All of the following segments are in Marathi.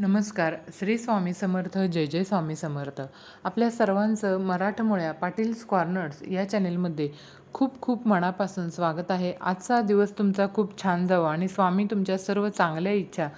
नमस्कार. श्री स्वामी समर्थ जय जय स्वामी समर्थ. आपल्या सर्वांचं मराठमोळ्या पाटील्स कॉर्नर्स या चॅनेलमध्ये खूप खूप मनापासून स्वागत आहे. आजचा दिवस तुमचा खूप छान जावा आणि स्वामी तुमच्या सर्व चांगल्या इच्छा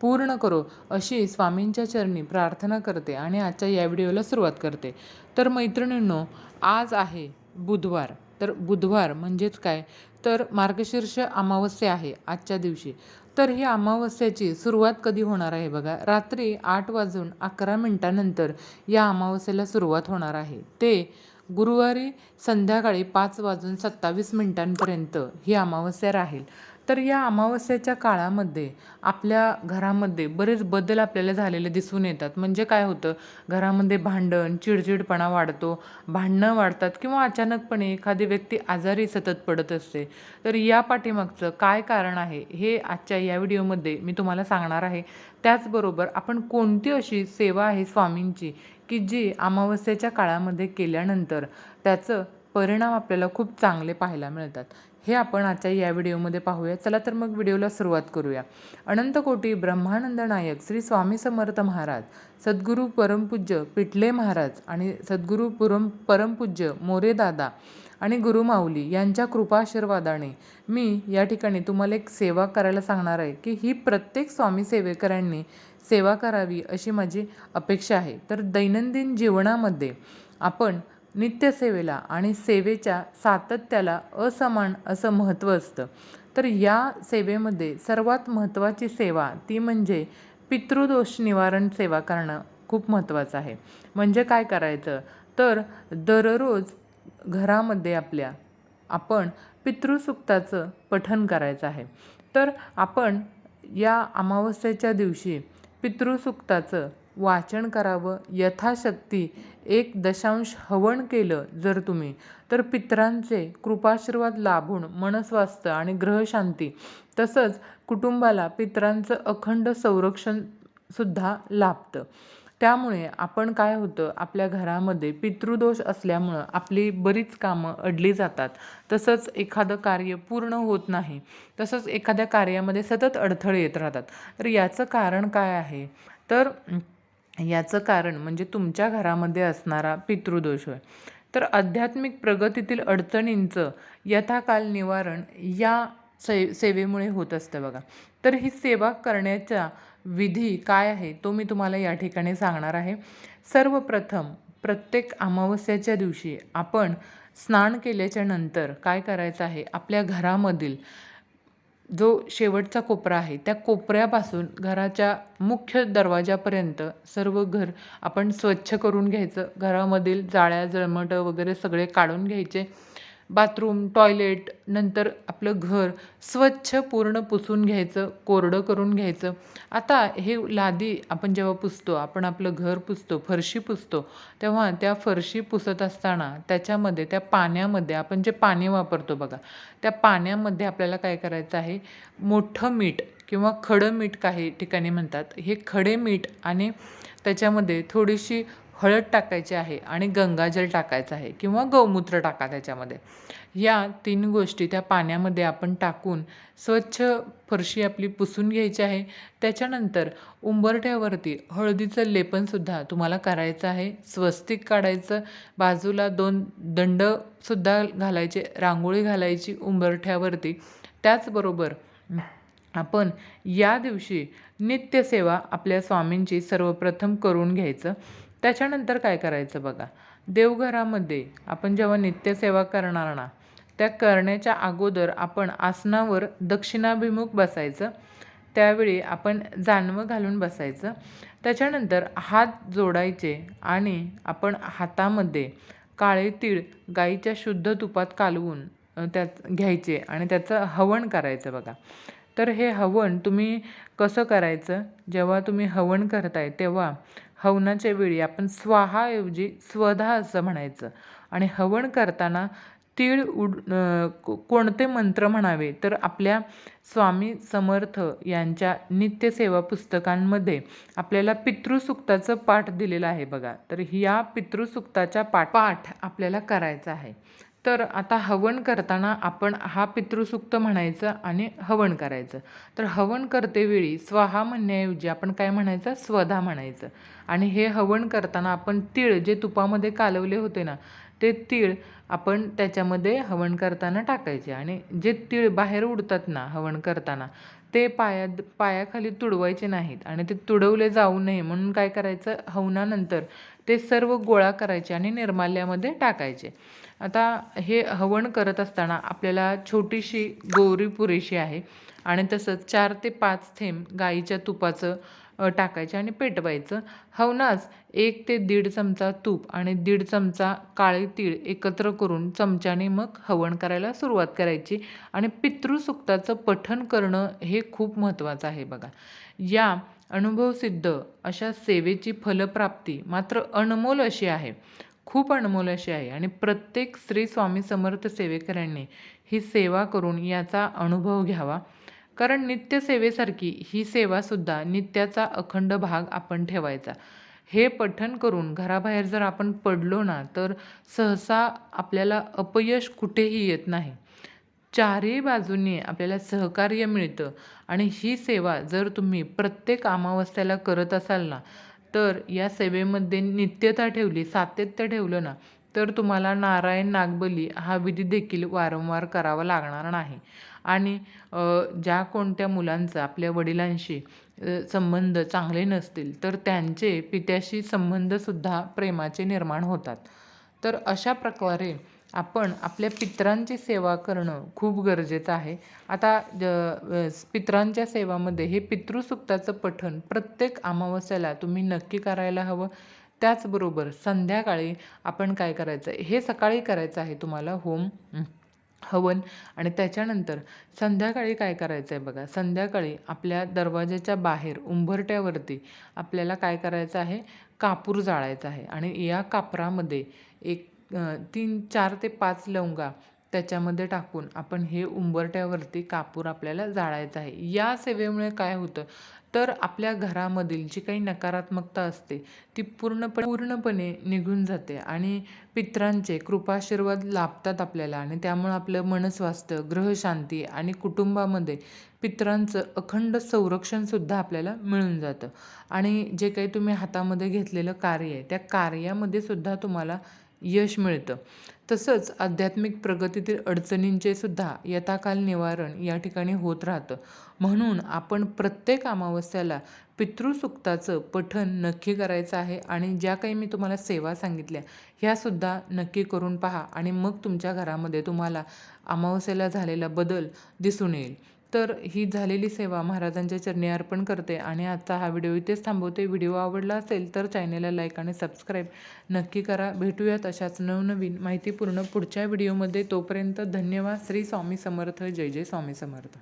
पूर्ण करो अशी स्वामींच्या चरणी प्रार्थना करते आणि आजच्या या व्हिडिओला सुरुवात करते. तर मैत्रिणींनो आज आहे बुधवार. तर बुधवार म्हणजेच काय? तर मार्गशीर्ष अमावस्या आहे आजच्या दिवशी. तर ही अमावस्याची सुरुवात कधी होणार आहे बघा? रात्री आठ वाजून अकरा मिनटानंतर या अमावस्येला सुरुवात होणार आहे. ते गुरुवारी संध्याकाळी पाच वाजून सत्तावीस मिनिटांपर्यंत ही अमावस्या राहील. तर या अमावस्येच्या काळामध्ये आपल्या घरामध्ये बरेच बदल आपल्याला झालेले दिसून येतात. म्हणजे काय होतं? घरामध्ये भांडण चिडचिडपणा वाढतो. भांडणं वाढतात किंवा अचानकपणे एखादी व्यक्ती आजारी सतत पडत असते. तर या पाठीमागचं काय कारण आहे हे आजच्या या व्हिडिओमध्ये मी तुम्हाला सांगणार आहे. त्याचबरोबर आपण कोणती अशी सेवा आहे स्वामींची की जी अमावस्येच्या काळामध्ये केल्यानंतर त्याचं परिणाम आपल्याला खूप चांगले पाहायला मिळतात. हे आपण आजच्या या व्हिडिओमध्ये पाहूया. चला तर मग व्हिडिओला सुरुवात करूया. अनंतकोटी ब्रह्मानंद नायक श्री स्वामी समर्थ महाराज सद्गुरू परमपूज्य पिठले महाराज आणि सद्गुरू पुरम परमपूज्य मोरे दादा आणि गुरुमाऊली यांच्या कृपाशीर्वादाने मी या ठिकाणी तुम्हाला एक सेवा करायला सांगणार आहे की ही प्रत्येक स्वामी सेवेकरांनी सेवा करावी अशी माझी अपेक्षा आहे. तर दैनंदिन जीवनामध्ये आपण नित्यसेवेला आणि सेवेच्या सातत्याला असमान असं महत्त्व असतं. तर या सेवेमध्ये सर्वात महत्त्वाची सेवा ती म्हणजे पितृदोष निवारण सेवा करणं खूप महत्त्वाचं आहे. म्हणजे काय करायचं? तर दररोज घरामध्ये आपल्या आपण पितृसुक्ताचं पठन करायचं आहे. तर आपण या अमावस्येच्या दिवशी पितृसुक्ताचं वाचन करावं. यथाशक्ती एक दशांश हवन केलं जर तुम्ही तर पितरांचे कृपाशीर्वाद लाभून मनस्वास्थ्य आणि ग्रहशांती तसंच कुटुंबाला पित्रांचं अखंड संरक्षणसुद्धा लाभतं. त्यामुळे आपण काय होतं आपल्या घरामध्ये पितृदोष असल्यामुळं आपली बरीच कामं अडली जातात. तसंच एखादं कार्य पूर्ण होत नाही तसंच एखाद्या कार्यामध्ये सतत अडथळे येत राहतात. तर याचं कारण काय आहे? तर याचं कारण म्हणजे तुमच्या घरामध्ये असणारा पितृदोष होय. तर आध्यात्मिक प्रगतीतील अडचणींचं यथाकाल निवारण या से सेवेमुळे होत असतं बघा. तर ही सेवा करण्याचा विधी काय आहे तो मी तुम्हाला या ठिकाणी सांगणार आहे. सर्वप्रथम प्रत्येक अमावस्याच्या दिवशी आपण स्नान केल्याच्यानंतर काय करायचं आहे आपल्या घरामधील जो शेवटचा कोपरा आहे त्या कोपऱ्यापासून घराच्या मुख्य दरवाजापर्यंत सर्व घर आपण स्वच्छ करून घ्यायचं. घरामधील जाळ्या जळमटं वगैरे सगळे काढून घ्यायचे. बाथरूम टॉयलेट नंतर आपलं घर स्वच्छ पूर्ण पुसून घ्यायचं कोरडं करून घ्यायचं. आता हे लादी आपण जेव्हा पुसतो आपण आपलं घर पुसतो फरशी पुसतो तेव्हा त्या फरशी पुसत असताना त्याच्यामध्ये त्या पाण्यामध्ये आपण जे पाणी वापरतो बघा त्या पाण्यामध्ये आपल्याला काय करायचं आहे? मोठं मीठ किंवा खडं मीठ काही ठिकाणी म्हणतात. हे खडे मीठ आणि त्याच्यामध्ये थोडीशी हळद टाकायची आहे आणि गंगाजल टाकायचं आहे किंवा गौमूत्र टाका त्याच्यामध्ये. या तीन गोष्टी त्या पाण्यामध्ये आपण टाकून स्वच्छ फरशी आपली पुसून घ्यायची आहे. त्याच्यानंतर उंबरठ्यावरती हळदीचं लेपनसुद्धा तुम्हाला करायचं आहे. स्वस्तिक काढायचं. बाजूला दोन दंडसुद्धा घालायचे रांगोळी घालायची उंबरठ्यावरती. त्याचबरोबर आपण या दिवशी नित्यसेवा आपल्या स्वामींची सर्वप्रथम करून घ्यायचं. त्याच्यानंतर काय करायचं बघा? देवघरामध्ये आपण जेव्हा नित्यसेवा करणार ना त्या करण्याच्या अगोदर आपण आसनावर दक्षिणाभिमुख बसायचं. त्यावेळी आपण जानवं घालून बसायचं. त्याच्यानंतर हात जोडायचे आणि आपण हातामध्ये काळे तीळ गाईच्या शुद्ध तुपात कालवून त्यात घ्यायचे आणि त्याचं हवन करायचं बघा. तर हे हवन तुम्ही कसं करायचं? जेव्हा तुम्ही हवन करताय तेव्हा हवनाच्या वेळी आपण स्वाहाऐवजी स्वधा असं म्हणायचं. आणि हवन करताना तीळ उड कोणते मंत्र म्हणावे? तर आपल्या स्वामी समर्थ यांच्या नित्यसेवा पुस्तकांमध्ये आपल्याला पितृसुक्ताचं पाठ दिलेलं आहे बघा. तर ह्या पितृसुक्ताच्या पाठ पाठ आपल्याला करायचा आहे. तर आता हवन करताना आपण हा पितृसूक्त म्हणायचं आणि हवन करायचं. तर हवन करतेवेळी स्वाहा म्हणण्याऐवजी आपण काय म्हणायचं? स्वधा म्हणायचं. आणि हे हवन करताना आपण तीळ जे तुपामध्ये कालवले होते ना ते तीळ आपण त्याच्यामध्ये हवन करताना टाकायचे. आणि जे तीळ बाहेर उडतात ना हवन करताना ते पायात पायाखाली तुडवायचे नाहीत. आणि ते तुडवले जाऊ नये म्हणून काय करायचं? हवनानंतर ते सर्व गोळा करायचे आणि निर्माल्यामध्ये टाकायचे. आता हे हवन करत असताना आपल्याला छोटीशी गोरी पुरेशी आहे आणि तसंच चार ते पाच थेंब गाईच्या तुपाचं टाकायचे आणि पेटवायचं. हवनास एक ते दीड चमचा तूप आणि दीड चमचा काळे तीळ एकत्र करून चमच्याने मग हवन करायला सुरुवात करायची आणि पितृसुक्ताचं पठण करणं हे खूप महत्त्वाचं आहे बघा. या अनुभवसिद्ध अशा सेवेची फलप्राप्ती मात्र अनमोल अशी आहे. खूप अनमोल अशी आहे आणि प्रत्येक श्री स्वामी समर्थ सेवेकऱ्यांनी ही सेवा करून याचा अनुभव घ्यावा. कारण नित्यसेवेसारखी ही सेवासुद्धा नित्याचा अखंड भाग आपण ठेवायचा. हे पठण करून घराबाहेर जर आपण पडलो ना तर सहसा आपल्याला अपयश कुठेही येत नाही. चारही बाजूंनी आपल्याला सहकार्य मिळतं. आणि ही सेवा जर तुम्ही प्रत्येक अमावस्याला करत असाल ना तर या सेवेमध्ये नित्यता ठेवली सातत्य ठेवलं ना तर तुम्हाला नारायण नागबली हा विधी देखील वारंवार करावा लागणार नाही. आणि ज्या कोणत्या मुलांचा आपल्या वडिलांशी संबंध चांगले नसतील तर त्यांचे पित्याशी संबंधसुद्धा प्रेमाचे निर्माण होतात. तर अशा प्रकारे आपण आपल्या पित्रांची सेवा करणं खूप गरजेचं आहे. आता पित्रांच्या सेवामध्ये हे पितृसुक्ताचं पठण प्रत्येक अमावस्याला तुम्ही नक्की करायला हवं. त्याचबरोबर संध्याकाळी आपण काय करायचं? हे सकाळी करायचं आहे तुम्हाला होम हवन आणि त्याच्यानंतर संध्याकाळी काय करायचं आहे बघा? संध्याकाळी आपल्या दरवाजाच्या बाहेर उंबरट्यावरती आपल्याला काय करायचं आहे? कापूर जाळायचा आहे आणि या कापरामध्ये एक तीन चार ते पाच लवंगा त्याच्यामध्ये टाकून आपण हे उंबरट्यावरती कापूर आपल्याला जाळायचं आहे. या सेवेमुळे काय होतं? तर आपल्या घरामधील जी काही नकारात्मकता असते ती पूर्णपणे पूर्णपणे निघून जाते आणि पित्रांचे कृपाशीर्वाद लाभतात आपल्याला आणि त्यामुळं आपलं मनस्वास्थ्य ग्रहशांती आणि कुटुंबामध्ये पित्रांचं अखंड संरक्षणसुद्धा आपल्याला मिळून जातं. आणि जे काही तुम्ही हातामध्ये घेतलेलं कार्य आहे त्या कार्यामध्ये सुद्धा तुम्हाला यश मिळतं. तसंच आध्यात्मिक प्रगतीतील अडचणींचे सुद्धा यथाकाल निवारण या ठिकाणी होत राहतं. म्हणून आपण प्रत्येक अमावस्याला पितृसुक्ताचं पठण नक्की करायचं आहे आणि ज्या काही मी तुम्हाला सेवा सांगितल्या ह्यासुद्धा नक्की करून पहा आणि मग तुमच्या घरामध्ये तुम्हाला अमावस्याला झालेला बदल दिसून येईल. तर ही झालेली सेवा महाराजांच्या चरणी अर्पण करते आणि आजचा हा व्हिडिओ इथेच थांबवते. व्हिडिओ आवडला असेल तर चॅनेलला लाईक आणि सबस्क्राईब नक्की करा. भेटूयात अशाच नवनवीन माहितीपूर्ण पुढच्या व्हिडिओमध्ये. तोपर्यंत धन्यवाद. श्री स्वामी समर्थ. जय जय स्वामी समर्थ.